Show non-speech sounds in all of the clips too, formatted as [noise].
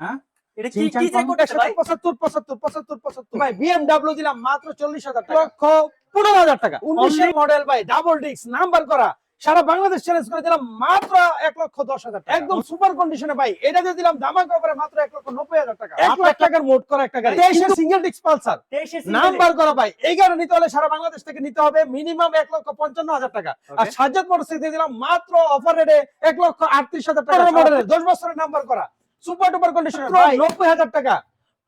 হ্যাঁ? এটা কি কি চেক করতেছে ভাই? পঁচাত্তর পঁচাত্তর পঁচাত্তর পঁচাত্তর। ভাই বিএমডাব্লিউ দিলাম মাত্র চল্লিশ হাজার টাকা। লক্ষ পনেরো হাজার টাকা। উনিশের মডেল ভাই ডাবল ডিস্ক নাম্বার করা। সারা বাংলাদেশ চ্যালেঞ্জ করে দিলাম মাত্র এক লক্ষ দশ হাজার টাকা। একদম সুপার কন্ডিশনে ভাই। এটা দিয়ে দিলাম দামাক করে মাত্র এক লক্ষ নব্বই হাজার টাকা। এক লাখ টাকার মোট করা একটা গাড়ি। তেইশের সিঙ্গেল ডিস্ক পালসার। নাম্বার করা ভাই। এই গাড়ি নিতে হলে সারা বাংলাদেশ থেকে নিতে হবে মিনিমাম এক লক্ষ পঞ্চান্ন হাজার টাকা। আর সাজ্জাদ দিয়ে দিলাম মাত্র অফার রেটে এক লক্ষ আটত্রিশ হাজার টাকা। মডেলের দশ বছরের নাম্বার করা। সুপার টুপার কন্ডিশন নব্বই হাজার টাকা।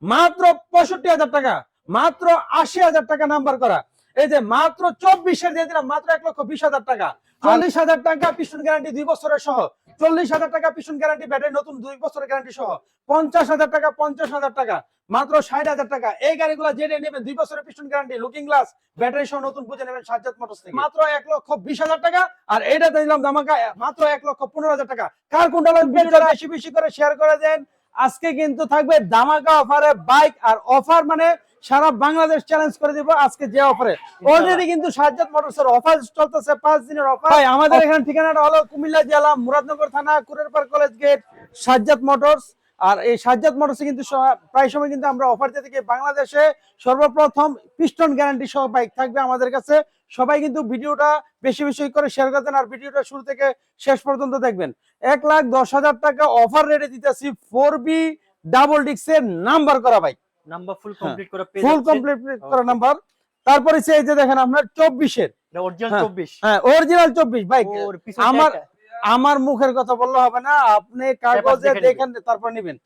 মাত্র পঁয়ষট্টি হাজার টাকা মাত্র আশি হাজার টাকা নাম্বার করা। এই যে মাত্র চব্বিশের দিয়ে দিলাম মাত্র এক লক্ষ বিশ হাজার টাকা। চল্লিশ হাজার টাকা পিছন গ্যারান্টি দুই বছরের সহ। চল্লিশ হাজার টাকা পিছন গ্যারান্টি ব্যাটারি নতুন দুই বছরের গ্যারান্টি সহ। পঞ্চাশ হাজার টাকা পঞ্চাশ হাজার টাকা মাত্র ষাট হাজার টাকা। এই গাড়িগুলো নেবেন দুই বছরের পিছন গ্যারান্টি লুকিং গ্লাস ব্যাটারি সহ নতুন বুঝে নেবেন সাজ্জাদ মোটরস থেকে। মাত্র এক লক্ষ বিশ হাজার টাকা আর এইটা দিলাম দামাকা মাত্র এক লক্ষ পনেরো হাজার টাকা। কার কোনটা বেশি বেশি করে শেয়ার করে দেন আজকে কিন্তু থাকবে দামাকা অফারে বাইক আর অফার মানে সারা বাংলাদেশ চ্যালেঞ্জ করে দিব আজকে যে অফারে অলরেডি কিন্তু সাজ্জাদ মোটরস এর অফার চলতেছে পাঁচ দিনের অফার ভাই আমাদের এখানে ঠিকানাটা হলো কুমিল্লা জেলা মুরাদনগর থানা Kurerpar college gate Sajjad motors. আর এই সাজ্জাদ মোটরসে কিন্তু প্রায় সময় কিন্তু আমরা অফার দিয়ে থাকি বাংলাদেশে। সর্বপ্রথম পিস্টন গ্যারান্টি সহ বাইক থাকবে আমাদের কাছে। সবাই কিন্তু ভিডিওটা বেশি বেশি করে শেয়ার করতেন আর ভিডিওটা শুরু থেকে শেষ পর্যন্ত দেখবেন। এক লাখ দশ হাজার টাকা অফার রেটে দিতেছি ফোর বি ডাবল ডিক্সের নাম্বার করা বাইক নাম্বার ফুল হ্যাঁ। কমপ্লিট করে পেয়ে ফুল কমপ্লিট করা নাম্বার তারপরে সে এই যে দেখেন আপনার চব্বিশের। এটা অরিজিনাল হ্যাঁ, 24 হ্যাঁ অরিজিনাল বাইক ওর পিছনে আমার আমার মুখের কথা বললে হবে না। আপনি কাগজে দেখে দেখেন তারপর নিবেন।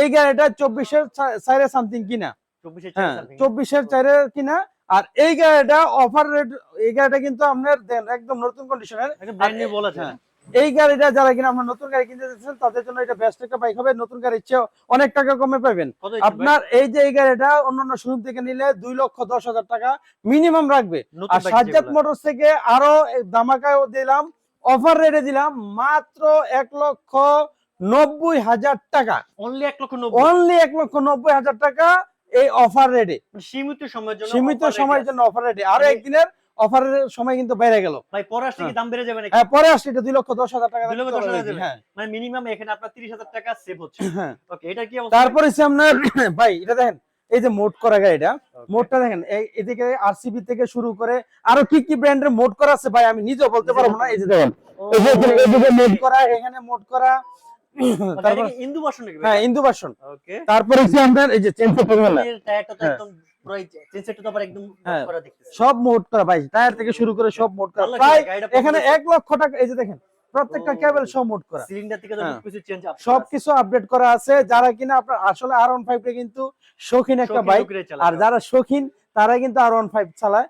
এই গাড়িটা চব্বিশের সাইরে সামথিং কিনা। 24 এর হ্যাঁ চব্বিশের চাইরে কিনা। আর এই গাড়িটা অফার রেট এই গাড়িটা কিন্তু আপনার দেন একদম নতুন কন্ডিশনের ব্র্যান্ড নিউ বলা যায় হ্যাঁ। এই গাড়িটা যারা কিনা আপনার নতুন গাড়ি কিনতে যাচ্ছেন তাদের জন্য এটা বেস্ট একটা বাইক হবে। নতুন গাড়ির চেয়ে অনেক টাকা কমে পাবেন? আপনার এই যে এই গাড়িটা অন্যান্য শোরুম থেকে নিলে দুই লক্ষ দশ হাজার টাকা মিনিমাম রাখবে। আর সাজ্জাদ মোটরস থেকে আরও দামাকায় দিলাম অফার রেটে দিলাম মাত্র এক লক্ষ নব্বই হাজার টাকা। Only এক লক্ষ নব্বই। অনলি এক লক্ষ নব্বই হাজার টাকা এই অফার রেটে মানে সীমিত সময়ের জন্য সীমিত সময়ের জন্য অফার রেটে আরও মানে- একদিনের অফারের সময় কিন্তু বেড়ে গেল। ভাই পরে আসলে কি দাম বেড়ে যাবে নাকি? হ্যাঁ পরে আসলে এটা দুই লক্ষ দশ হাজার টাকা দুই লক্ষ দশ হাজার যাবে? হ্যাঁ। মানে মিনিমাম এখানে আপনার 30000 টাকা সেভ হচ্ছে। হ্যাঁ। ওকে এটা কি অবস্থা? তারপরে হচ্ছে আপনার [coughs] ভাই এটা দেখেন এই যে মোট করা গাড়িটা মোটটা দেখেন এদিকে আরসিবি থেকে শুরু করে আরও কি কি ব্র্যান্ডের মোট করা আছে ভাই আমি নিজেও বলতে পারব না এই যে দেখেন এদিকে মোট করা এখানে মোট করা তারপর ইন্দু নাকি হ্যাঁ ইন্দু বাসন ওকে তারপরে হচ্ছে আপনার এই যে চেন না এর টায়ারটা হ্যাঁ। হ্যাঁ। সব মোট করা ভাই টায়ার থেকে শুরু করে সব মোট করা। প্রায় এখানে এক লক্ষ টাকা এই যে দেখেন প্রত্যেকটা কেবল সব মোট করা। সিলিন্ডার থেকে তো হ্যাঁ। কিছু চেঞ্জ সবকিছু আপডেট করা আছে। যারা কিনা আপনার আসলে আর ওয়ান ফাইভ কিন্তু শৌখিন একটা বাইক আর যারা শৌখিন তারা কিন্তু আর ওয়ান ফাইভ চালায়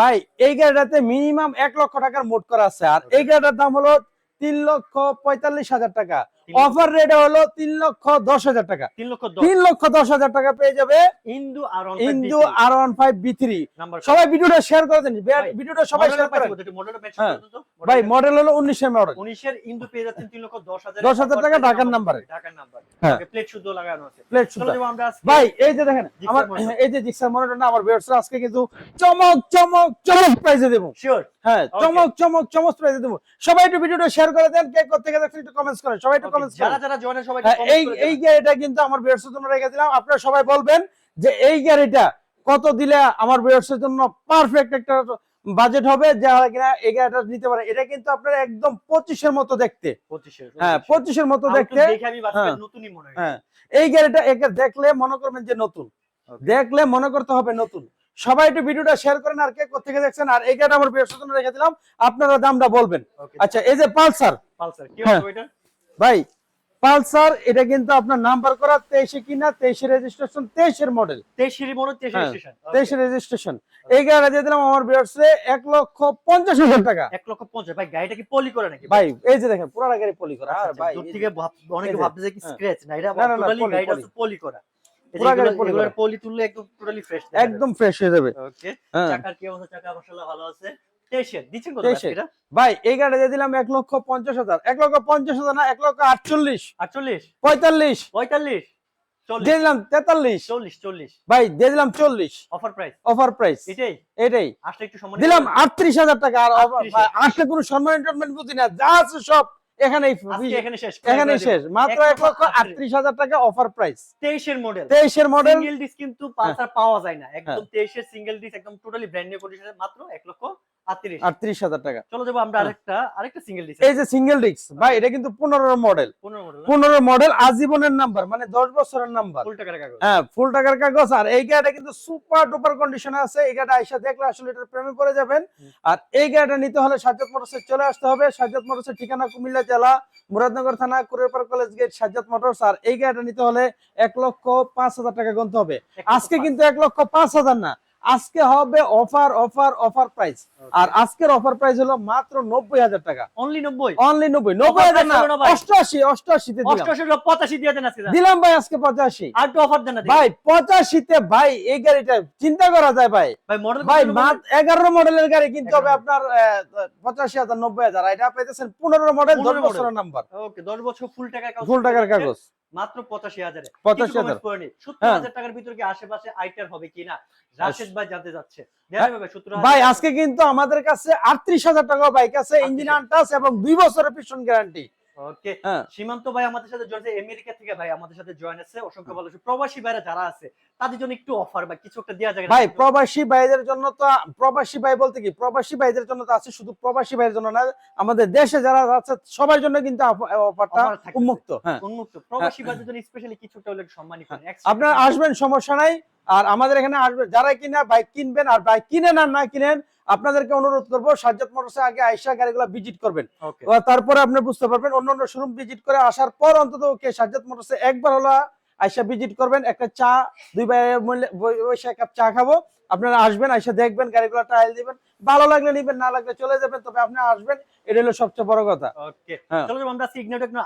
ভাই এই গাড়িটাতে মিনিমাম এক লক্ষ টাকার মোট করা আছে। আর এই গাড়িটার দাম হলো তিন লক্ষ পঁয়তাল্লিশ হাজার টাকা। অফার রেট হলো তিন লক্ষ দশ হাজার টাকা। তিন লক্ষ দশ। তিন দশ হাজার টাকা পেয়ে যাবে ইন্দু আর ইন্দু R one five V three. সবাই ভিডিওটা শেয়ার করে দেন ভিডিওটা সবাই শেয়ার মডেলটা মেনশন হ্যাঁ। ভাই মডেল হলো উনিশের মডেল 19 এর ইন্দু পেয়ে যাচ্ছেন 3 লক্ষ 10 হাজার। 10,000 টাকা ঢাকার নাম্বারে। ঢাকার নাম্বার হ্যাঁ। প্লেট শুদ্ধ লাগানো আছে। প্লেট আজকে ভাই এই যে দেখেন আমার এই যে জিক্সার মনিটর না আমার ভিউয়ার্সরা আজকে কিন্তু চমক চমক চমক প্রাইজে দেবো। শিওর হ্যাঁ চমক চমক চমক প্রাইজে দেবো। সবাই একটু ভিডিওটা শেয়ার করে দেন কে করতে গেলে একটু কমেন্টস করেন। সবাই একটু কমেন্টস যারা যারা জয়েন সবাই হ্যাঁ, এই এই গাড়িটা কিন্তু আমার ভিউয়ার্সের জন্য রেখে দিলাম। আপনারা সবাই বলবেন যে এই গাড়িটা কত দিলে আমার ভিউয়ার্সের জন্য পারফেক্ট একটা বাজেট হবে যারা কিনা এই গাড়িটা নিতে পারে। এটা কিন্তু আপনার একদম পঁচিশের মতো দেখতে। 25 হ্যাঁ পঁচিশের মতো দেখতে। হ্যাঁ। হয়। এই গাড়িটা একে দেখলে মনে করবেন যে নতুন। দেখলে মনে করতে হবে নতুন। সবাই একটু ভিডিওটা শেয়ার করেন আর কে কোথেকে দেখছেন আর এই গাড়িটা আমার বিয়ের জন্য রেখে দিলাম। আপনারা দামটা বলবেন। আচ্ছা এই যে পালসার। পালসার কি ভাই পালসার এটা কিন্তু আপনার নাম্বার করা তেইশে কিনা তেইশে রেজিস্ট্রেশন তেইশের মডেল 23 এর 23 হ্যাঁ, স্টেশন তেইশে রেজিস্ট্রেশন এই গাড়িটা দিয়ে দিলাম আমার বিয়ার্সে এক লক্ষ পঞ্চাশ হাজার টাকা। এক লক্ষ 50 ভাই গাড়িটা কি পলি করে নাকি? ভাই এই যে দেখেন পুরা গাড়ি পলি করা। আচ্ছা, আর ভাই দূর থেকে অনেকে ভাবতেছে কি হ্যাঁ। স্ক্র্যাচ না এটা না, না, না, টোটালি গাড়িটা। তো পলি করা। পুরা গাড়ি পলি করা। পলি তুললে একদম টোটালি ফ্রেশ একদম ফ্রেশ হয়ে যাবে। ওকে হ্যাঁ। চাকার কি অবস্থা? চাকা মাশাআল্লাহ ভালো আছে? 23 এর দিচ্ছেন কত 23 আজকে এটা ভাই এই গাড়ি দিয়ে দিলাম এক লক্ষ পঞ্চাশ হাজার। এক লক্ষ পঞ্চাশ হাজার না এক লক্ষ আটচল্লিশ। 48 পঁয়তাল্লিশ। 45 40 দিয়ে দিলাম তেতাল্লিশ। 40 40 ভাই দিয়ে দিলাম চল্লিশ। অফার প্রাইস অফার প্রাইস এটাই। এটাই। আসলে একটু সম্মান দিলাম আটত্রিশ হাজার টাকা। আর আসলে কোনো সম্মান টম্মান বুঝি না। যা আছে সব এখানেই এখানে শেষ। এখানে শেষ। মাত্র এক এক লক্ষ লক্ষ আটত্রিশ। হাজার টাকা অফার প্রাইস 23 এর মডেল তেইশের মডেল সিঙ্গেল ডিস্ক কিন্তু পাওয়া যায় না। একদম 23 এর সিঙ্গেল ডিস্ক একদম টোটালি ব্র্যান্ড নিউ মাত্র 1 লক্ষ 38 আটত্রিশ। হাজার টাকা। চলো যাব আমরা হ্যাঁ। আরেকটা আরেকটা সিঙ্গেল ডিস্ক এই যে সিঙ্গেল ডিস্ক ভাই এটা কিন্তু পনেরো মডেল পনেরো মডেল আজীবনের নাম্বার মানে দশ বছরের নাম্বার ফুল টাকার কাগজ। হ্যাঁ ফুল টাকার কাগজ। আর এই গাড়িটা কিন্তু সুপার ডুপার কন্ডিশনে আছে। এই গাড়িটা আইসা দেখলে আসলে এটার প্রেমে পড়ে যাবেন। আর এই গাড়িটা নিতে হলে সাজ্জাদ মোটরসে চলে আসতে হবে। সাজ্জাদ মোটরসের ঠিকানা কুমিল্লা জেলা মুরাদনগর থানা Kurepar college gate Sajjad motors. আর এই গাড়িটা নিতে হলে এক লক্ষ পাঁচ হাজার টাকা গুনতে হবে। আজকে কিন্তু এক লক্ষ পাঁচ হাজার না। আজকে হবে অফার অফার অফার প্রাইস আর আজকের অফার প্রাইস হলো মাত্র নব্বই হাজার টাকা। অনলি 90 অনলি নব্বই। নব্বই হাজার না। অষ্টআশি 88 85 দিয়ে দেন আজকে দিলাম ভাই আজকে পঁচাশি। আর অফার দেন। ভাই পঁচাশিতে ভাই এই গাড়িটা চিন্তা করা যায় ভাই। ভাই মডেল ভাই এগারো মডেলের গাড়ি কিনতে হবে আপনার পঁচাশি হাজার নব্বই হাজার। এটা পেতেছেন পনেরো মডেল দশ বছরের নাম্বার ওকে 10 বছর ফুল কাগজ। ফুল টাকার কাগজ। মাত্র পঁচাশি হাজারে। পঁচাশি হাজার। নি হ্যাঁ। 70000 টাকার ভিতরে কি আশেপাশে আইটার হবে কিনা? রাশেদ ভাই জানতে যাচ্ছে ভাই আজকে কিন্তু আমাদের কাছে আটত্রিশ হাজার টাকা বাইক আছে ইঞ্জিন আনটাস এবং দুই বছরের পিছন গ্যারান্টি ওকে হ্যাঁ। সীমান্ত ভাই আমাদের সাথে জয়েন আমেরিকা থেকে ভাই আমাদের সাথে জয়েন আছে অসংখ্য ভালো। প্রবাসী ভাইরা যারা আছে তাদের জন্য একটু অফার বা কিছু একটা দেওয়া যায় ভাই প্রবাসী ভাইদের জন্য তো প্রবাসী ভাই বলতে কি? প্রবাসী ভাইদের জন্য তো আছে শুধু প্রবাসী ভাইয়ের জন্য না আমাদের দেশে যারা আছে সবার জন্য কিন্তু অফারটা উন্মুক্ত হ্যাঁ। উন্মুক্ত। প্রবাসী ভাইদের জন্য স্পেশালি কিছুটা হলে সম্মানী করেন আপনার আসবেন সমস্যা নাই। আর আমাদের এখানে আসবেন যারা কিনা বাইক কিনবেন আর বাইক কিনেন আর না কিনেন আপনাদেরকে অনুরোধ করব সাজ্জাদ মোটরসে আগে আইসা গাড়িগুলো ভিজিট করবেন। তারপরে আপনি বুঝতে পারবেন অন্য অন্য শোরুম ভিজিট করে আসার পর অন্তত ওকে সাজ্জাদ মোটরসে একবার হলো আইসা ভিজিট করবেন একটা চা দুই মূল্যে বসে এক কাপ চা খাব। আপনারা আসবেন আইসা দেখবেন গাড়িগুলো ট্রায়াল দিবেন ভালো লাগলে নিবেন না লাগলে চলে যাবেন তবে আপনি আসবেন এটা হলো সবচেয়ে বড় কথা ওকে হ্যাঁ। চলো আমরা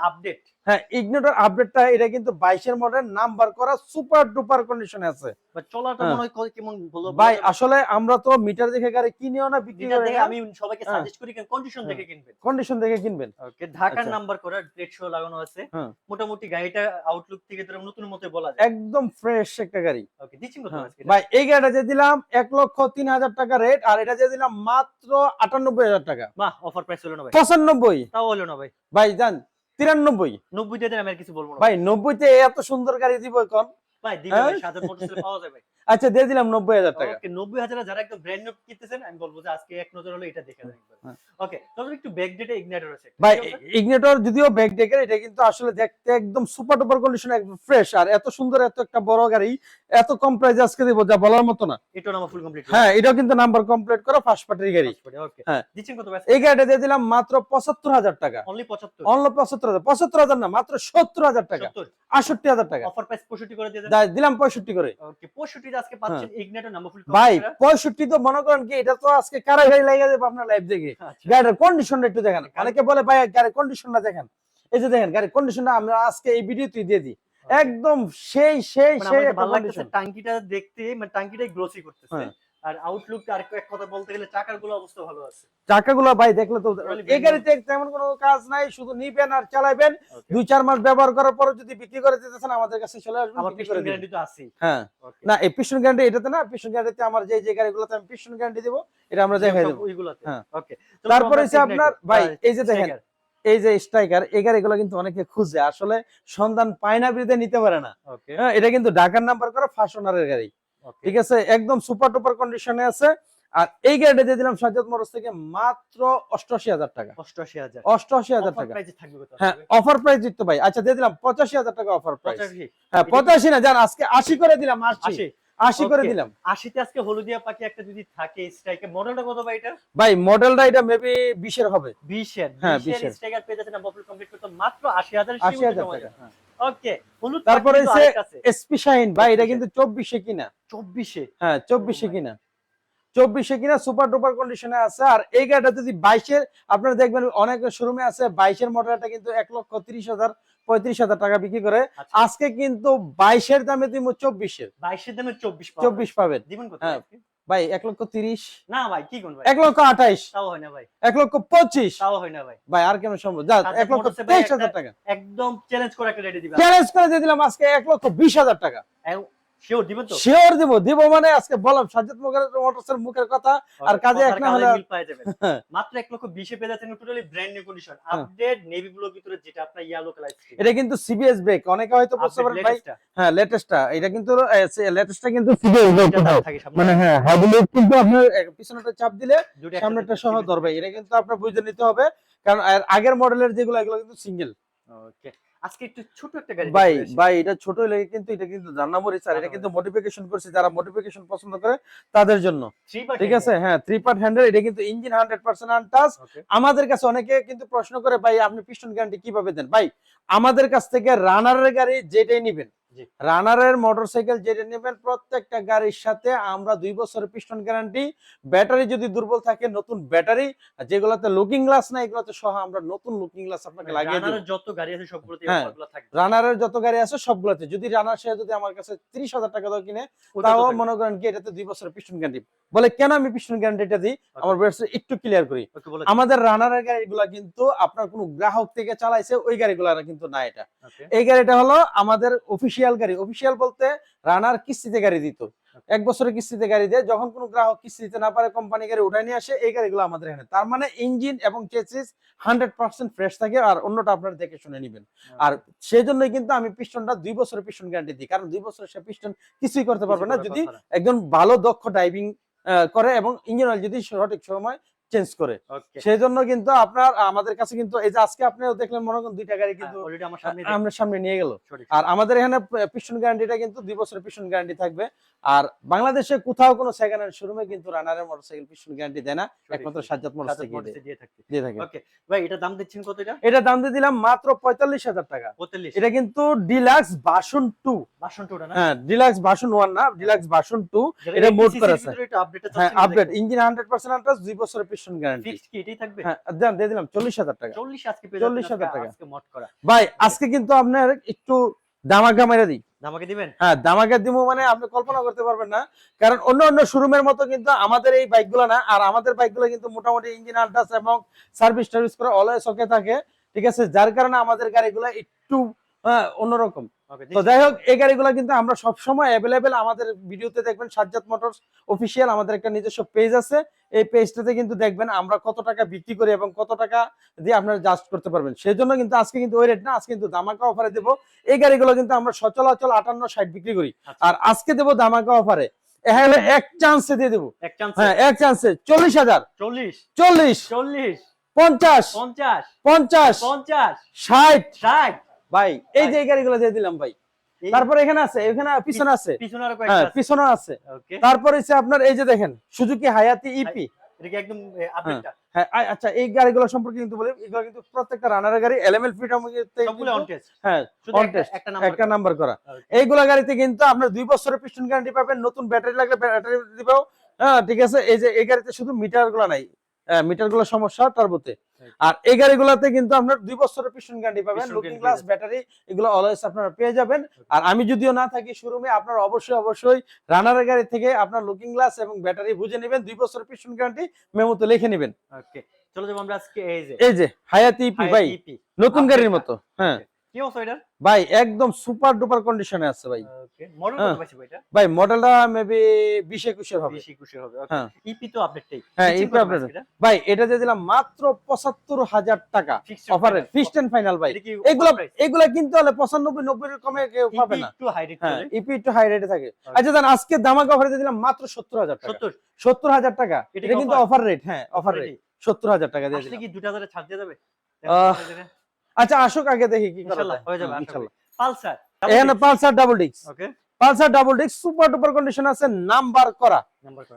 আপডেট হ্যাঁ ইগনোটার আপডেটটা এটা কিন্তু বাইশের মডেল নাম্বার করা সুপার ডুপার কন্ডিশনে আছে চলাটা হ্যাঁ। মনে হয় কেমন ভাই আসলে আমরা তো মিটার দেখে গাড়ি কিনিও না বিক্রি করি না আমি সবাইকে হ্যাঁ। সাজেস্ট করি কন্ডিশন হ্যাঁ। দেখে কিনবেন কন্ডিশন দেখে কিনবেন ওকে ঢাকার আচ্ছা। নাম্বার করা প্লেট শো লাগানো আছে হ্যাঁ। মোটামুটি গাড়িটা আউটলুক থেকে ধরে নতুন মতো বলা যায় একদম ফ্রেশ একটা গাড়ি ওকে দিচ্ছি হ্যাঁ। ভাই এই গাড়িটা যে দিলাম এক লক্ষ তিন হাজার টাকা রেট আর এটা যে দিলাম মাত্র আটানব্বই হাজার টাকা। বাহ অফার প্রাইস হলো না ভাই। পঁচানব্বই। তাও হলো না ভাই। ভাই জান তিরানব্বই। 90 দিয়ে দেন আমি আর কিছু বলব ভাই ভাই নব্বইতে এত সুন্দর গাড়ি দিব এখন। ভাই দিবে হ্যাঁ? ভাই মোটরসাইকেল পাওয়া ভাই আচ্ছা দিয়ে দিলাম নব্বই হাজার টাকা। ওকে 90000 যারা একদম ব্র্যান্ড নিউ কিনতেছেন আমি বলব যে আজকে এক নজর হলো এটা দেখে হ্যাঁ। ওকে তবে একটু ব্যাক ডেটে ইগনাইটর আছে। ভাই ইগনেটর যদিও ব্যাক ডেকের এটা কিন্তু আসলে দেখতে একদম সুপার ডুপার কন্ডিশন একদম ফ্রেশ আর এত সুন্দর এত একটা বড় গাড়ি এত কম প্রাইস আজকে দিব যা বলার মতো না। এটা নামা ফুল কমপ্লিট হ্যাঁ এটাও কিন্তু নাম্বার কমপ্লিট করা ফার্স্ট পার্টির গাড়ি। ওকে হ্যাঁ। দিচ্ছেন কত এই গাড়িটা দিয়ে দিলাম মাত্র পঁচাত্তর হাজার টাকা। অনলি 75 অনলি পঁচাত্তর হাজার। পঁচাত্তর হাজার না মাত্র সত্তর হাজার টাকা। 70 আটষট্টি হাজার টাকা। অফার প্রাইস 65 করে দিয়ে দিলাম পঁয়ষট্টি করে। ওকে 65 তে আজকে পাচ্ছেন ইগনাইটর নাম্বার ফুল ভাই পঁয়ষট্টি তো মনে করেন কি এটা তো আজকে কারা গাড়ি লেগে যাবে আপনার লাইফ দেখে। আচ্ছা। গাড়ির কন্ডিশনটা একটু দেখেন। অনেকে বলে ভাই গাড়ির কন্ডিশনটা দেখেন। এই যে দেখেন গাড়ির কন্ডিশনটা আমরা আজকে এই ভিডিওতে দিয়ে দিই। একদম সেই সেই মানে সেই ভালো লাগতেছে টাঙ্কিটা দেখতে মানে টাঙ্কিটাই গ্লোসি করতেছে। হ্যাঁ। আর আউটলুক আর এক কথা বলতে গেলে চাকারগুলো অবস্থা ভালো আছে। চাকাগুলো ভাই দেখলে তো Really এই গাড়িতে তেমন কোনো কাজ নাই শুধু নিবেন আর চালাবেন। দুই চার মাস ব্যবহার করার পর যদি বিক্রি করে দিতেছেন আমাদের কাছে চলে আসবেন আমার পিছন গ্যারান্টি তো আছেই। হ্যাঁ। না এই পিছন গ্যারান্টি এটাতে না পিছন গ্যারান্টিতে আমার যে যে গাড়িগুলোতে আমি পিছন গ্যারান্টি দেবো এটা আমরা দেখাই দেবো। ওইগুলোতে। হ্যাঁ। ওকে তারপরে হচ্ছে আপনার ভাই এই যে দেখেন এই যে স্ট্রাইকার এই গাড়িগুলো কিন্তু অনেকে খুঁজে। আসলে সন্ধান পায় না বিরুদ্ধে নিতে পারে না। হ্যাঁ, এটা কিন্তু ঢাকার নাম্বার করা ফার্স্ট ওনারের গাড়ি। ঠিক আছে? একদম সুপার টুপার কন্ডিশনে আছে। আর এই গাড়িটা দিয়ে দিলাম সাজ্জাদ মোটরস থেকে মাত্র অষ্টআশি হাজার টাকা। 88000 অষ্টআশি হাজার টাকা। প্রাইসে থাকবে কত হ্যাঁ অফার প্রাইস দিতে ভাই আচ্ছা দিয়ে দিলাম পঁচাশি হাজার টাকা অফার প্রাইস হ্যাঁ পঁচাশি না জান আজকে আশি করে দিলাম আশি। আশি। করে দিলাম। 80 তে আজকে হলুদিয়া পাখি একটা যদি থাকে স্ট্রাইকের মডেলটা কত ভাই এটা ভাই মডেলটা এটা মেবি বিশের হবে। 20 এর হ্যাঁ, 20 এর 20 এর। স্ট্রাইকার পেয়ে যাচ্ছেন বপল কমপ্লিট করতে মাত্র 80000 আশি হাজার টাকা। ওকে তারপরে এসপি শাহিন ভাই এটা কিন্তু চব্বিশে কিনা। 24 এ হ্যাঁ চব্বিশে কিনা। চব্বিশে কিনা সুপার ডুপার কন্ডিশনে আছে। আর এই গাড়িটা যদি বাইশের আপনারা দেখবেন অনেক শোরুমে আছে বাইশের মডেলটা কিন্তু এক লক্ষ তিরিশ হাজার পঁয়ত্রিশ হাজার টাকা বিক্রি করে। আচ্ছা। আজকে কিন্তু বাইশের দামে তুমি চব্বিশের বাইশের দামে চব্বিশ চব্বিশ পাবেন। হ্যাঁ। ভাই এক লক্ষ তিরিশ। না ভাই কি কোন ভাই? এক লক্ষ আঠাইশ। তাও হয় না ভাই। এক লক্ষ পঁচিশ। তাও হয় না ভাই। ভাই আর কেন সম্ভব? যা এক লক্ষ তেইশ হাজার টাকা। একদম চ্যালেঞ্জ করে একটা রেডি দিবা। চ্যালেঞ্জ করে দিয়ে দিলাম আজকে এক লক্ষ বিশ হাজার টাকা। শিওর দিবেন তো? শিওর দিব দিব মানে আজকে বললাম সাজ্জাদ মোটরসের মুখের কথা আর কাজে এক না হলে- পাওয়া যাবে হ্যাঁ। [laughs] মাত্র এক লক্ষ বিশে পেয়ে যাচ্ছেন টোটালি ব্র্যান্ড নিউ কন্ডিশন হ্যাঁ। আপডেট নেভি ব্লুর ভিতরে যেটা আপনার ইয়েলো কালার এটা কিন্তু সিবিএস ব্রেক অনেকে হয়তো বুঝতে পারেন ভাই। হ্যাঁ লেটেস্টটা এটা কিন্তু লেটেস্টটা কিন্তু সিবিএস ব্রেক মানে হ্যাঁ হাইড্রোলিক কিন্তু আপনার এ, পিছনেটা চাপ দিলে সামনেটা সহ ধরবে। এটা কিন্তু আপনার বুঝে নিতে হবে। কারণ আগের মডেলের যেগুলো এগুলো কিন্তু সিঙ্গেল ওকে আজকে একটু ছোট একটা গাড়ি ভাই ভাই এটা ছোট লাগে কিন্তু এটা কিন্তু জান্না মরিচ আর এটা কিন্তু মডিফিকেশন করছে যারা মডিফিকেশন পছন্দ করে তাদের জন্য। ঠিক আছে? হ্যাঁ থ্রি পার্ট হ্যান্ডেল এটা কিন্তু ইঞ্জিন হান্ড্রেড পার্সেন্ট আমাদের কাছে অনেকে কিন্তু প্রশ্ন করে ভাই আপনি পিস্টন গ্যারান্টি কীভাবে দেন? ভাই আমাদের কাছ থেকে রানারের গাড়ি যেটাই নিবেন। রানারের মোটরসাইকেল যেটা নেবেন প্রত্যেকটা গাড়ির সাথে আমরা দুই বছরের পিস্টন গ্যারান্টি ব্যাটারি যদি দুর্বল থাকে নতুন ব্যাটারি যেগুলোতে লুকিং গ্লাস না এগুলোতে সহ আমরা নতুন লুকিং গ্লাস আপনাকে লাগিয়ে দেব। রানারের যত গাড়ি আছে সবগুলোতে হ্যাঁ। রানারের যত গাড়ি আছে সবগুলোতে। যদি রানার সাথে যদি আমার কাছে তিরিশ হাজার টাকা দাও কিনে তাও। মনে করেন কি এটাতে দুই বছরের পিস্টন গ্যারান্টি বলে কেন আমি পিস্টন গ্যারান্টিটা দিই? আমার ব্যবসা একটু ক্লিয়ার করি। আমাদের রানারের গাড়িগুলা কিন্তু আপনার কোনো গ্রাহক থেকে চালাইছে ওই গাড়িগুলা কিন্তু না এটা। এই গাড়িটা হলো আমাদের অফিসিয়াল গাড়ি। অফিসিয়াল বলতে রানার কিস্তিতে গাড়ি দিত। এক বছরের কিস্তিতে গাড়ি দেয়। যখন কোনো গ্রাহক কিস্তি দিতে না পারে কোম্পানি গাড়ি উঠায় নিয়ে আসে এই গাড়িগুলো আমাদের এখানে। তার মানে ইঞ্জিন এবং চেসিস হান্ড্রেড পার্সেন্ট ফ্রেশ থাকে আর অন্যটা আপনারা দেখে শুনে নেবেন। আর সেই জন্যই কিন্তু আমি পিস্টনটা দুই বছরের পিস্টন গ্যারান্টি দিই। কারণ দুই বছরের সে পিস্টন কিছুই করতে পারবে না। যদি। একজন ভালো দক্ষ ড্রাইভিং করে এবং ইঞ্জিন অয়েল যদি সঠিক সময় চেঞ্জ করে। সেই জন্য কিন্তু আপনার আমাদের কাছে কিন্তু এই যে আজকে আপনিও দেখলেন মনে করেন দুইটা গাড়ি কিন্তু হ্যাঁ, আমার সামনে নিয়ে গেল। আর আমাদের এখানে পিস্টন গ্যারান্টিটা কিন্তু দুই বছরের পিস্টন গ্যারান্টি থাকবে। আর বাংলাদেশে কোথাও কোনো সেকেন্ড হ্যান্ড শোরুমে কিন্তু রানারের মোটরসাইকেল পিস্টন গ্যারান্টি দেয় না। একমাত্র সাজ্জাদ মোটরসাইকেল দিয়ে। থাকতে। দিয়ে থাকে। Okay, ভাই এটা দাম দিচ্ছেন কত এটা? এটা দাম দিয়ে দিলাম মাত্র পঁয়তাল্লিশ হাজার টাকা। 45 এটা কিন্তু ডিলাক্স ভার্সন টু বাসন টোটা না? হ্যাঁ ডিলাক্স ভার্সন ওয়ান না ডিলাক্স ভার্সন টু এটা মোড করা আছে। আপডেট হ্যাঁ update engine hundred percent untouch দুই বছরের গ্যারান্টি ফিক্সড কি এটাই থাকবে? হ্যাঁ দিয়ে দিলাম চল্লিশ হাজার টাকা। 40 আজকে পেয়ে 40,000 টাকা। আজকে করা। ভাই আজকে কিন্তু আপনার একটু দামাকা মেরে দিই। দিবেন? হ্যাঁ দামাকা দিব মানে আপনি কল্পনা করতে পারবেন না। কারণ অন্য অন্য শোরুমের মতো কিন্তু আমাদের এই বাইকগুলো না আর আমাদের বাইকগুলো কিন্তু মোটামুটি ইঞ্জিন আল্টাস এবং সার্ভিস টার্ভিস করে অলওয়েজ ওকে থাকে। ঠিক আছে? যার কারণে আমাদের গাড়িগুলো একটু হ্যাঁ, অন্যরকম। তো যাই হোক এই গাড়িগুলো কিন্তু আমরা সব সময় অ্যাভেলেবেল আমাদের ভিডিওতে দেখবেন সাজ্জাদ মোটরস অফিসিয়াল আমাদের একটা নিজস্ব পেজ আছে। এই পেজটাতে কিন্তু দেখবেন আমরা কত টাকা বিক্রি করি এবং কত টাকা দিয়ে আপনারা জাস্ট করতে পারবেন। সেই জন্য কিন্তু আজকে কিন্তু ওই রেট না আজকে কিন্তু দামাকা অফারে দেবো। এই গাড়িগুলো কিন্তু আমরা সচলাচল আটান্ন ষাট বিক্রি করি। আচ্ছা। আর আজকে দেবো দামাকা অফারে এখানে এক চান্সে দিয়ে দেবো। এক চান্স হ্যাঁ এক চান্সে চল্লিশ হাজার। 40 চল্লিশ। 40 পঞ্চাশ। 50 পঞ্চাশ। 50 ষাট। 60 ভাই এই যে গাড়িগুলো দিয়ে দিলাম ভাই। তারপরে এখানে আছে এখানে পিছনে আছে। পিছনে আরও হ্যাঁ আছে। পিছনে আছে। তারপর হচ্ছে আপনার এই যে দেখেন সুজুকি হায়াতি ইপি এটা কি একদম হ্যাঁ আচ্ছা এই গাড়িগুলো সম্পর্কে কিন্তু বলি এগুলো কিন্তু প্রত্যেকটা রানারের গাড়ি এলএমএল ফিট হ্যাঁ একটা নাম্বার করা। এইগুলো গাড়িতে কিন্তু আপনার দুই বছরের পিস্টন গ্যারান্টি পাবেন নতুন ব্যাটারি লাগলে ব্যাটারি দিবেও। হ্যাঁ ঠিক আছে এই যে এই গাড়িতে শুধু মিটারগুলো নাই। মিটারগুলো সমস্যা টার্বোতে আর এই গাড়িগুলোতে কিন্তু আপনার দুই বছরের পিছন গাড়ি পাবেন লুকিং গ্লাস ব্যাটারি এগুলো অলওয়েজ আপনারা পেয়ে যাবেন। আর আমি যদিও না থাকি শোরুমে আপনারা অবশ্যই অবশ্যই রানারের গাড়ি থেকে আপনার লুকিং গ্লাস এবং ব্যাটারি বুঝে নেবেন দুই বছরের পিছন গ্যারান্টি মেমোতে লিখে নেবেন। ওকে চলো যাব আমরা আজকে এই যে। এই যে হায়াতি পি ভাই IP নতুন গাড়ির মতো হ্যাঁ। কি অবস্থা ভাই একদম সুপার ডুপার কন্ডিশনে আছে ভাই। ওকে মডেল হ্যাঁ। কত পাইছি ভাই এটা? ভাই মডেলটা মেবি হবে। 20 21 হবে হ্যাঁ। ইপি তো আপডেটটাই হ্যাঁ। ভাই এটা দিয়ে দিলাম মাত্র পঁচাত্তর হাজার টাকা অফারে ফিক্সড এন্ড ফাইনাল ভাই। এগুলো এগুলা কিনতে হলে পঁচানব্বই নব্বই এর কমে কেউ পাবে না। একটু হাই রেট ইপি একটু হাই রেটে থাকে। আচ্ছা। দেন আজকে দামাক অফারে দিলাম মাত্র সত্তর হাজার টাকা। 70 সত্তর হাজার টাকা। এটা কিন্তু অফার রেট হ্যাঁ অফার রেট সত্তর হাজার টাকা দিয়ে আসলে কি 2000 এর ছাড় দিয়ে যাবে? আচ্ছা আসুক আগে দেখি কি করা হয়ে যাবে ইনশাআল্লাহ। পালসার এখানে পালসার ডাবল ডিক্স ওকে পালসার ডাবল ডিক্স সুপার টুপার কন্ডিশন আছে নাম্বার করা।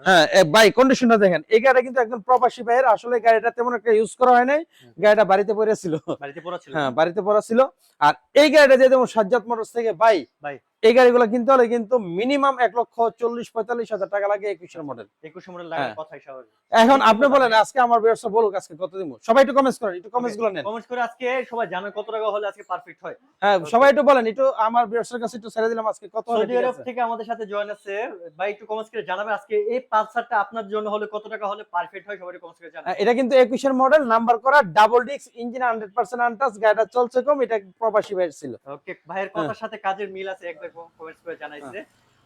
হ্যাঁ ভাই কন্ডিশনটা দেখেন এই গাড়িটা কিন্তু একদম প্রবাসী ভাইয়ের আসলে গাড়িটা তেমন একটা ইউজ করা হয় নাই। গাড়িটা বাড়িতে পড়ে ছিল বাড়িতে পড়া ছিল। হ্যাঁ বাড়িতে পড়া ছিল। আর এই গাড়িটা যে যেমন সাজ্জাদ মোটরস থেকে। বাই ভাই। এই গাড়িগুলো কিনতে হলে কিন্তু মিনিমাম এক লক্ষ চল্লিশ পঁয়তাল্লিশ হাজার টাকা লাগে একুশের মডেল 21 মডেল হ্যাঁ। এখন আপনি বলেন আজকে আমার ব্যবসা বলুক আজকে কত দিব? সবাই একটু কমেন্টস করেন একটু কমেন্টসগুলো নেন। কমেন্ট করে আজকে সবাই জানে কত টাকা হলে আজকে পারফেক্ট হয়। হ্যাঁ সবাই একটু বলেন একটু আমার ব্যবসার কাছে একটু ছেড়ে দিলাম আজকে কত সৌদি আরব থেকে আমাদের সাথে জয়েন আছে। ভাই একটু কমেন্টস করে আজকে এই পালসারটা আপনার জন্য হলে কত টাকা হলে পারফেক্ট হয় সবাই কমেন্টস করে হ্যাঁ, এটা কিন্তু একুশের মডেল নাম্বার করা ডাবল ডিক্স ইঞ্জিন হান্ড্রেড পার্সেন্ট আনটাচ গাড়িটা চলছে কম এটা প্রবাসী ভাইয়ের ছিল। ওকে ভাইয়ের কথার সাথে কাজের মিল আছে একবার কমেন্টস করে জানাইছে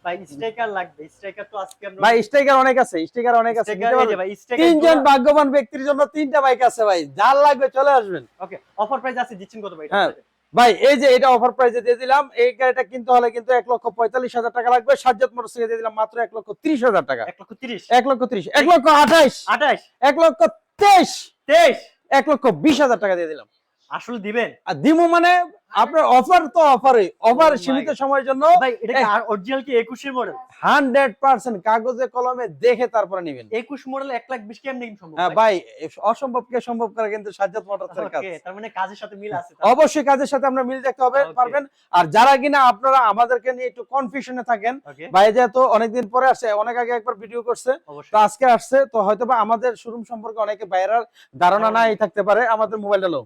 ভাই স্ট্রাইকার লাগবে। স্ট্রাইকার তো আজকে আমরা ভাই স্ট্রাইকার অনেক আছে স্ট্রাইকার অনেক আছে এই যে পারবেন? ভাই স্ট্রাইকার তিনজন ভাগ্যবান ব্যক্তির জন্য তিনটা বাইক আছে ভাই যার লাগবে চলে আসবেন। ওকে অফার প্রাইস আছে দিচ্ছেন কত ভাই? হ্যাঁ। ভাই এই যে এটা অফার প্রাইসে দিয়ে দিলাম এই গাড়িটা কিনতে হলে কিন্তু এক লক্ষ পঁয়তাল্লিশ হাজার টাকা লাগবে সাজ্জাদ মোটরস দিয়ে দিলাম মাত্র এক লক্ষ ত্রিশ হাজার টাকা। এক লক্ষ তিরিশ? এক লক্ষ ত্রিশ এক লক্ষ আঠাইশ আঠাশ? এক লক্ষ তেইশ। তেইশ? এক লক্ষ বিশ হাজার টাকা দিয়ে দিলাম। আসলে দিবেন? আর দিমু মানে আপনার অফার তো অফারই অফার Oh সীমিত সময়ের জন্য ভাই এটা কি অরিজিনাল কি একুশের মডেল হান্ড্রেড পার্সেন্ট কাগজে কলমে দেখে তারপরে নিবেন। একুশ মডেল এক লাখ বিশ কেমনি সম্ভব? হ্যাঁ ভাই? ভাই অসম্ভবকে সম্ভব করে কিন্তু সাজ্জাদ মোটরসের কাজ Okay, তার মানে কাজের সাথে মিল আছে অবশ্যই কাজের সাথে আমরা মিল দেখতে হবে পারবেন? আর যারা কিনা আপনারা আমাদেরকে নিয়ে একটু কনফিউশনে থাকেন ওকে ভাই যেহেতু অনেকদিন পরে আসছে অনেক আগে একবার ভিডিও করছে তো আজকে আসছে তো হয়তো বা আমাদের শোরুম সম্পর্কে অনেকে বাইরের ধারণা ধারণা নাই থাকতে পারে আমাদের মোবাইলটা লো।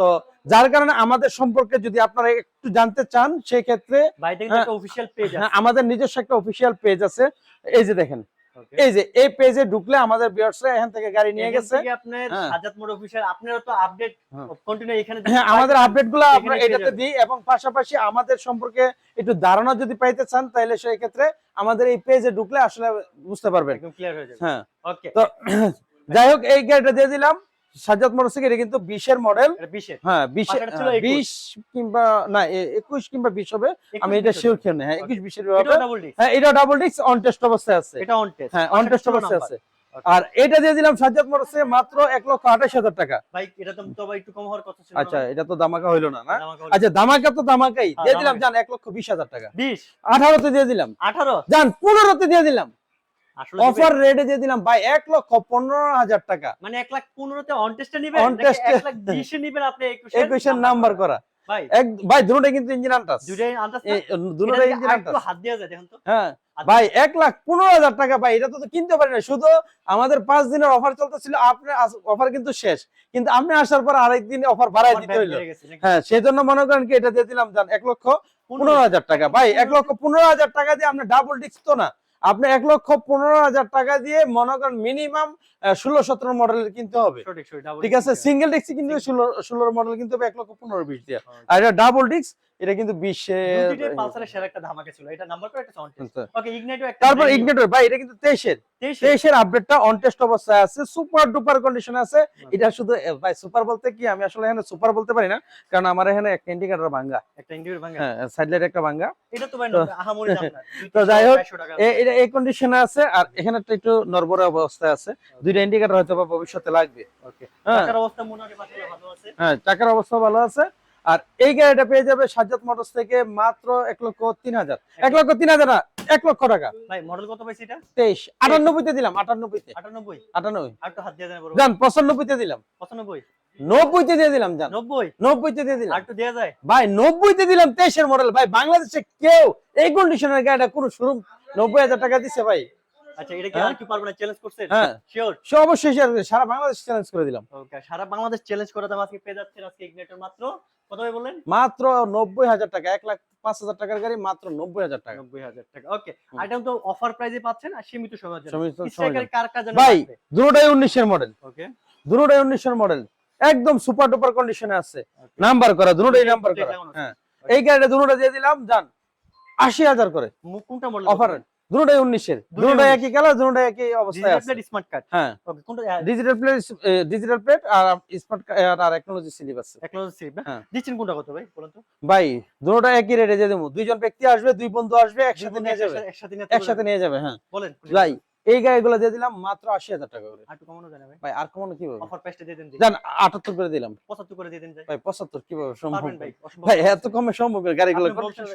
তো যার কারণে আমাদের সম্পর্কে যদি আপনারা একটু জানতে চান সেই ক্ষেত্রে হ্যাঁ। হ্যাঁ, আমাদের নিজস্ব একটা অফিসিয়াল পেজ আছে। এই যে দেখেন এই যে এই পেজে ঢুকলে আমাদের ভিউয়ার্সরা এখান থেকে গাড়ি নিয়ে গেছে। আপনার হ্যাঁ। সাজাত মোড় অফিসিয়াল আপনারা তো আপডেট হ্যাঁ। কন্টিনিউ এখানে হ্যাঁ আমাদের আপডেটগুলো এখানে আমরা এটাতে দিই এবং পাশাপাশি আমাদের সম্পর্কে একটু ধারণা যদি পাইতে চান তাহলে সেই ক্ষেত্রে আমাদের এই পেজে ঢুকলে আসলে বুঝতে পারবেন। একদম ক্লিয়ার হয়ে যাবে। হ্যাঁ। ওকে তো যাই হোক এই গাড়িটা দিয়ে দিলাম। সাজ্জাদ মোটরসাইকেল এটা কিন্তু বিশের মডেল হ্যাঁ বিশে 21 বিশ কিংবা না একুশ কিংবা বিশ হবে। আমি এটা শিওর খেয়ে হ্যাঁ একুশ বিশের হ্যাঁ এটা ডাবল ডিস্ক অন টেস্ট অবস্থায় আছে। এটা অন টেস্ট হ্যাঁ অন টেস্ট অবস্থায় আছে। আর এটা দিয়ে দিলাম সাজ্জাদ মোটরসাইকেল মাত্র এক লক্ষ আঠাশ হাজার টাকা। ভাই এটা তো তো একটু কম হওয়ার কথা ছিল। আচ্ছা এটা তো দামাকা হইল না না? আচ্ছা দামাকা তো দামাকাই। হ্যাঁ, দিয়ে দিলাম। জান এক লক্ষ বিশ হাজার টাকা। 20 আঠারোতে দিয়ে দিলাম। 18 জান পনেরোতে দিয়ে দিলাম। অফার? রেটে দিয়ে দিলাম ভাই এক লক্ষ পনেরো হাজার টাকা। মানে 1 লাখ 15 তে অন টেস্টে নেবেন? On নাকি test এ- 1 লাখ 20 এ আপনি [laughs] একুশের নাম্বার করা। ভাই। এক কিন্তু ইঞ্জিন আনটাস দুটাই আন্দাজ এই দুটোই ইঞ্জিন একটু হাত দিয়ে যায় দেখুন তো। হ্যাঁ। ভাই এক লাখ পনেরো হাজার টাকা ভাই এটা তো তো কিনতে পারি না। শুধু আমাদের পাঁচ দিনের অফার চলতেছিল আপনার অফার কিন্তু শেষ। কিন্তু আপনি আসার পর আরেক দিন অফার বাড়াই দিতে হইল? হ্যাঁ সেই জন্য মনে করেন কি এটা দিয়ে দিলাম জান এক লক্ষ পনেরো হাজার টাকা। ভাই এক লক্ষ পনেরো হাজার টাকা দিয়ে আপনি ডাবল ডিস্ক তো না। আপনি এক লক্ষ পনেরো হাজার টাকা দিয়ে মনে করেন মিনিমাম ষোলো সতেরো মডেলের কিনতে হবে। ঠিক আছে? সিঙ্গেল ডিস্ক কিন্তু ষোলো ষোলোর মডেল কিনতে হবে এক লক্ষ পনেরো বিশ দিয়ে। আর এটা ডাবল ডিস্ক এটা কিন্তু পালসারের সেরা একটা ধামাকা ছিল। এটা নাম্বার করে একটা সাউন্ড ওকে ইগনাইটও একটা তারপর। ইগনেটর ভাই এটা কিন্তু তেইশের। 23 তেইশের আপডেটটা অন টেস্ট অবস্থায় আছে সুপার ডুপার কন্ডিশন আছে। এটা শুধু ভাই সুপার বলতে কি? আমি আসলে এখানে সুপার বলতে পারি না কারণ আমার এখানে একটা ইন্ডিকেটর ভাঙ্গা। একটা ইন্ডিয়ার ভাঙা হ্যাঁ সাইড লাইট একটা ভাঙ্গা। এটা তো ভাই আহামরি দাম না। [laughs] তো যাই হোক, 200 টাকা এ- এটা এই কন্ডিশনে আছে আর এখানে একটা একটু নরবরে অবস্থায় আছে। দুইটা ইন্ডিকেটর হয়তো ভবিষ্যতে লাগবে। ওকে হ্যাঁ। টাকার অবস্থা মোটামুটি পাশে ভালো আছে? হ্যাঁ টাকার অবস্থা ভালো আছে। আর এই গাড়িটা পেয়ে যাবে সাজ্জাদ মোটরস থেকে মাত্র এক লক্ষ তিন হাজার। এক লক্ষ তিন হাজার না এক লক্ষ টাকা। ভাই মডেল কত পাইছি এটা? তেইশ। আটানব্বইতে দিলাম আটানব্বইতে। 98 আটানব্বই। জান পঁচানব্বইতে দিলাম। 95 নব্বইতে দিয়ে দিলাম জান। 90 নব্বইতে দিয়ে দিলাম। একটু যায়? ভাই নব্বইতে দিলাম তেইশের মডেল ভাই বাংলাদেশে কেউ এই কন্ডিশনের গাড়িটা কোনো শোরুম নব্বই হাজার টাকা দিচ্ছে ভাই। আচ্ছা এটা কি হ্যাঁ? আর কি পারব না চ্যালেঞ্জ করছেন? হ্যাঁ। শিওর সে অবশ্যই সারা বাংলাদেশ চ্যালেঞ্জ করে দিলাম। ওকে সারা বাংলাদেশ চ্যালেঞ্জ করে দাম আজকে পেয়ে যাচ্ছেন আজকে ইগনিটর মাত্র। কত বললেন? মাত্র নব্বই হাজার টাকা এক লাখ পাঁচ হাজার টাকার গাড়ি মাত্র নব্বই হাজার টাকা। 90000 টাকা। ওকে আইটেম তো অফার প্রাইসে পাচ্ছেন আর সীমিত সময়ের জন্য। সীমিত সময়ের কার কার জন্য ভাই দুটোটাই উনিশের মডেল ওকে দুটোটাই মডেল একদম সুপার ডুপার কন্ডিশনে আছে। নাম্বার করা দুটোটাই নাম্বার করা। হ্যাঁ। এই গাড়িটা দুটোটা দিয়ে দিলাম জান আশি হাজার করে। মুখ কোনটা মডেল অফার দুটোটাই উনিশের। দুটোই দুটোটাই একই কালার দুটোটাই একই অবস্থায় আছে। স্মার্ট কার্ড হ্যাঁ। ওকে কোনটা ডিজিটাল প্লেট ডিজিটাল প্লেট আর স্মার্ট আর টেকনোলজি স্লিপ আছে। টেকনোলজি সিপ হ্যাঁ। দিচ্ছেন কোনটা কত ভাই বলুন তো? ভাই দুটোটা একই রেটে দিয়ে দেবো। দুইজন ব্যক্তি আসবে দুই বন্ধু আসবে একসাথে নিয়ে যাবে। একসাথে নিয়ে যাবে হ্যাঁ। বলেন ভাই এই গাড়িগুলো দিয়ে দিলাম মাত্র আশি হাজার টাকা করে। একটু কমানো যায় ভাই? ভাই আর কমানো কীভাবে? অফার প্রাইসটা দিয়ে দেন জান আটাত্তর করে দিলাম। 75 করে দিয়ে দেন ভাই পঁচাত্তর কীভাবে সম্ভব? ভাই ভাই এত কমে সম্ভব গাড়িগুলো?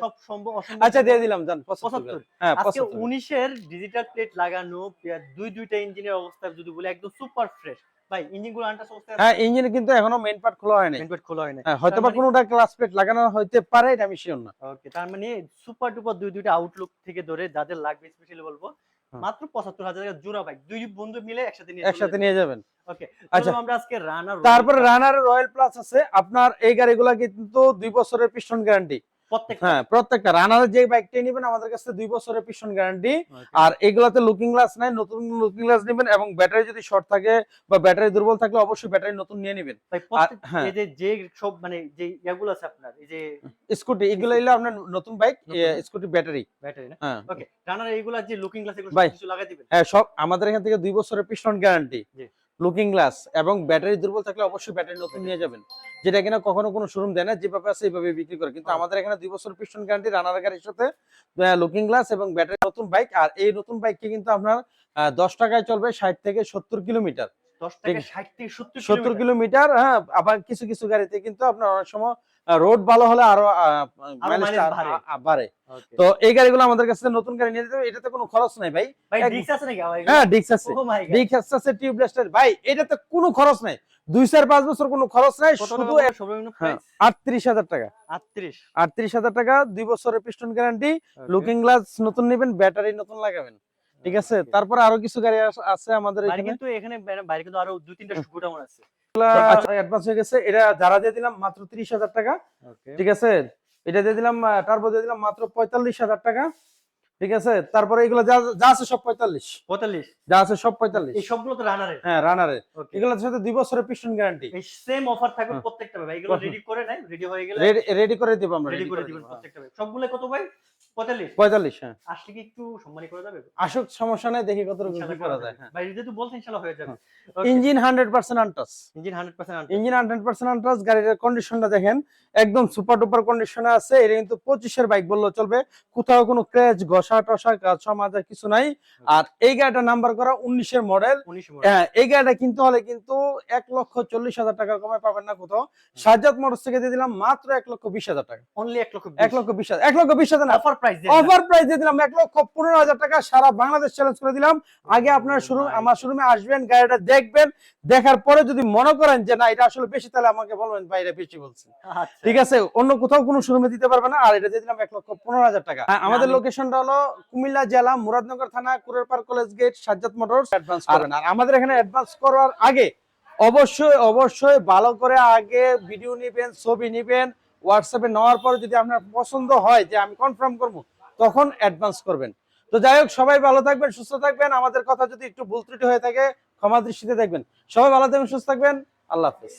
সব সম্ভব অসম্ভব। আচ্ছা দিয়ে দিলাম জান পঁচাত্তর 75। হ্যাঁ আজকে পঁচাত্তর। 19 এর ডিজিটাল প্লেট লাগানো পেয়ার দুই দুইটা ইঞ্জিনের অবস্থা যদি বলি একদম সুপার ফ্রেশ ভাই ইঞ্জিনগুলো আনটাস অবস্থায় হ্যাঁ ইঞ্জিনে কিন্তু এখনও মেইন পার্ট খোলা হয়নি মেইন প্লেট খোলা হয় না হ্যাঁ হয়তো বা মানে- কোনোটা ক্লাস প্লেট লাগানো হইতে পারে এটা আমি শিওর না। ওকে তার মানে সুপার ডুপার দুই দুইটা আউটলুক থেকে ধরে যাদের লাগবে স্পেশালি বলব। মাত্র পঁচাত্তর হাজার টাকা জোড়া বাইক দুই বন্ধু মিলে একসাথে নিয়ে একসাথে নিয়ে যাবেন। ওকে আচ্ছা। আমরা আজকে রানার তারপরে রানার রয়্যাল প্লাস আছে। আপনার এই গাড়িগুলা কিন্তু দুই বছরের পিস্টন গ্যারান্টি হ্যাঁ প্রত্যেকটা। রানারের যে বাইকটাই নেবেন আমাদের কাছে দুই বছরের পিছন গ্যারান্টি আর এগুলাতে লুকিং গ্লাস নাই নতুন লুকিং গ্লাস নেবেন এবং ব্যাটারি যদি শর্ট থাকে বা ব্যাটারি দুর্বল থাকলে অবশ্যই ব্যাটারি নতুন নিয়ে নেবেন। হ্যাঁ। এই যে যে সব মানে যে ইয়াগুলো আছে আপনার এই যে স্কুটি এগুলো হলো আপনার নতুন বাইক স্কুটি ব্যাটারি ব্যাটারি না? হ্যাঁ। ওকে রানার এইগুলা যে লুকিং গ্লাস এগুলো কিছু লাগাই দিবেন। হ্যাঁ সব আমাদের এখান থেকে দুই বছরের পিছন গ্যারান্টি জি। লুকিং গ্লাস এবং ব্যাটারি দুর্বল থাকলে অবশ্যই ব্যাটারি নতুন নিয়ে যাবেন। যেটা কিনা কখনো কোনো শোরুম দেয় না যেভাবে আছে এইভাবে বিক্রি করে। কিন্তু। আমাদের এখানে দুই বছর পিস্টন গ্যারান্টি রানার গাড়ির সাথে লুকিং গ্লাস এবং ব্যাটারি নতুন বাইক আর এই নতুন বাইকটি কিন্তু আপনার দশ টাকায় চলবে ষাট থেকে সত্তর কিলোমিটার। 10 থেকে 60 থেকে 70 সত্তর কিলোমিটার। কিলোমিটার হ্যাঁ আবার কিছু কিছু গাড়িতে কিন্তু আপনার অনেক সময় রোড ভালো হলে আরও বাড়ে। তো এই গাড়িগুলো আমাদের কাছে নতুন গাড়ি নিয়ে যেতে এটাতে কোনো খরচ নাই ভাই। হ্যাঁ ডিক্স আছে। ডিক্স আছে টিউবলেস ভাই এটাতে কোনো খরচ নাই। দুই চার পাঁচ বছর কোনো খরচ নাই শুধু হ্যাঁ, আটত্রিশ হাজার টাকা। 38 আটত্রিশ হাজার টাকা দুই বছরের পিস্টন গ্যারান্টি লুকিং গ্লাস নতুন নেবেন ব্যাটারি নতুন লাগাবেন। ঠিক আছে. তারপরে আরও কিছু গাড়ি আছে আমাদের এখানে? কিন্তু এখানে বাইরে- কিন্তু আরও দুই তিনটা গুডাউন আছে। অ্যাডভান্স হয়ে গেছে। এটা যারা দিয়ে দিলাম মাত্র ত্রিশ হাজার টাকা। ঠিক আছে? এটা দিয়ে দিলাম টার্বো দিয়ে দিলাম মাত্র পঁয়তাল্লিশ হাজার টাকা। ঠিক আছে? তারপরে এগুলো যা আছে সব পঁয়তাল্লিশ। 45 যা আছে সব পঁয়তাল্লিশ। এই সবগুলো তো রানারের হ্যাঁ রানারের এগুলোর সাথে দুই বছরের পিস্টন গ্যারান্টি সেম অফার থাকবে হ্যাঁ। প্রত্যেকটা ভাই এগুলো রেডি করে নাই রেডি হয়ে গেলে রেডি করে দিব আমরা রেডি করে দিবেন হ্যাঁ। প্রত্যেকটা ভাই সবগুলো কত ভাই? 45 পঁয়তাল্লিশ হ্যাঁ। আসলে কি একটু সম্মানী করে যাবে? আসুক সমস্যা নাই দেখি কত ইনশাআল্লাহ করা যায়। হ্যাঁ ভাই যেহেতু বলছেন ইনশাআল্লাহ হয়ে যাবে। Engine hundred percent untouch engine 100% আনতে ইঞ্জিন হান্ড্রেড পার্সেন্ট আনটাস গাড়ির কন্ডিশনটা দেখেন একদম সুপার ডুপার কন্ডিশনে আছে এটা কিন্তু পঁচিশের বাইক বললেও চলবে কোথাও কোনো ঘষা টসা কাছা মাজা কিছু নাই। আর এই গাড়িটা নাম্বার করা উনিশের মডেল 19 হ্যাঁ এই গাড়িটা কিনতে হলে কিন্তু এক লক্ষ চল্লিশ হাজার টাকার কমে পাবেন না কোথাও। সাজ্জাদ মোটরস থেকে দিয়ে দিলাম মাত্র এক লক্ষ বিশ হাজার টাকা। অনলি 1 লক্ষ এক লক্ষ বিশ হাজার এক লক্ষ বিশ হাজার অফার প্রাইস অফার প্রাইস দিয়ে দিলাম এক লক্ষ পনেরো হাজার টাকা সারা বাংলাদেশ চ্যালেঞ্জ করে দিলাম। আগে আপনার আমার শোরুমে আসবেন গাড়িটা দেখবেন দেখার পরে যদি মনে করেন যে না এটা আসলে বেশি তাহলে আমাকে বলবেন ভাই এটা বেশি বলছে। আচ্ছা। ঠিক আছে অন্য কোথাও কোনো শোরুমে দিতে পারবে না আর এটা দিয়ে দিলাম এক লক্ষ পনেরো হাজার টাকা। হ্যাঁ, আমাদের আমি- লোকেশনটা হলো কুমিল্লা জেলা মুরাদনগর থানা Kurerpar college gate Sajjad motors advance করবেন। আর আমাদের এখানে অ্যাডভান্স করার আগে অবশ্যই অবশ্যই ভালো করে আগে ভিডিও নেবেন ছবি নেবেন হোয়াটসঅ্যাপে নেওয়ার পর যদি আপনার পছন্দ হয় যে আমি কনফার্ম করব, তখন অ্যাডভান্স করবেন। তো যাই হোক, সবাই ভালো থাকবেন, সুস্থ থাকবেন। আমাদের কথা যদি একটু ভুল ত্রুটি হয়ে থাকে, ক্ষমা দৃষ্টিতে দেখবেন। সবাই ভালো থাকবেন, সুস্থ থাকবেন। আল্লাহ হাফিজ।